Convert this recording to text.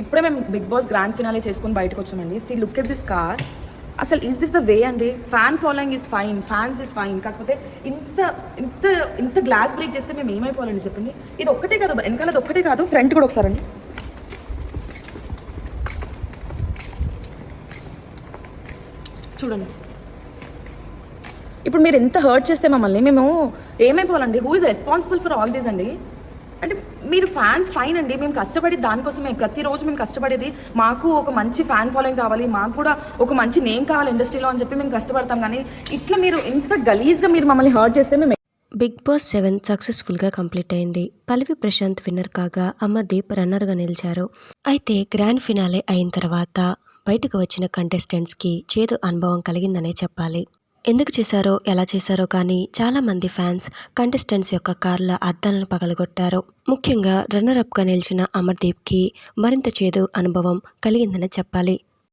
ఇప్పుడే మేము Bigg boss grand finale చేసుకొని బయటకు వచ్చామండి. See look at this car అసలు ఈస్ దిస్ ద వే అండి? Fan following is fine fans is fine కాకపోతే ఇంత ఇంత ఇంత గ్లాస్ బ్రేక్ చేస్తే మేము ఏమైపోవాలండి చెప్పండి? ఇది ఒక్కటే కాదు వెనకాల అది ఒక్కటే కాదు ఫ్రంట్ కూడా ఒకసారి అండి. చూడండి. ఇప్పుడు మీరు ఎంత హర్ట్ చేస్తే మమ్మల్ని మేము ఏమైపోవాలండి? Who is responsible for all these అండి? అంటే మీరు ఫ్యాన్స్ ఫైన్ అండి. మేము కష్టపడి దానికోసమే ప్రతిరోజు మేము కష్టపడేది మాకు ఒక మంచి ఫ్యాన్ ఫాలోయింగ్ కావాలి మాకు కూడా ఒక మంచి నేమ్ కావాలి ఇండస్ట్రీలో అని చెప్పి మేము కష్టపడతాం. కానీ ఇట్లా మీరు ఇంత గలీజ్గా మీరు మమ్మల్ని హర్ట్ చేస్తే మేము బిగ్ బాస్ సెవెన్ సక్సెస్ఫుల్గా కంప్లీట్ అయింది. పల్లవి ప్రశాంత్ విన్నర్ కాగా అమర్దీప్ రన్నర్గా నిలిచారు. అయితే గ్రాండ్ ఫినాలే అయిన తర్వాత బయటకు వచ్చిన కంటెస్టెంట్స్కి చేదు అనుభవం కలిగిందనే చెప్పాలి. ఎందుకు చేశారో ఎలా చేశారో కానీ చాలామంది ఫ్యాన్స్ కంటెస్టెంట్స్ యొక్క కార్ల అద్దాలను పగలగొట్టారు. ముఖ్యంగా రన్నర్ అప్గా నిలిచిన అమర్దీప్కి మరింత చేదు అనుభవం కలిగిందని చెప్పాలి.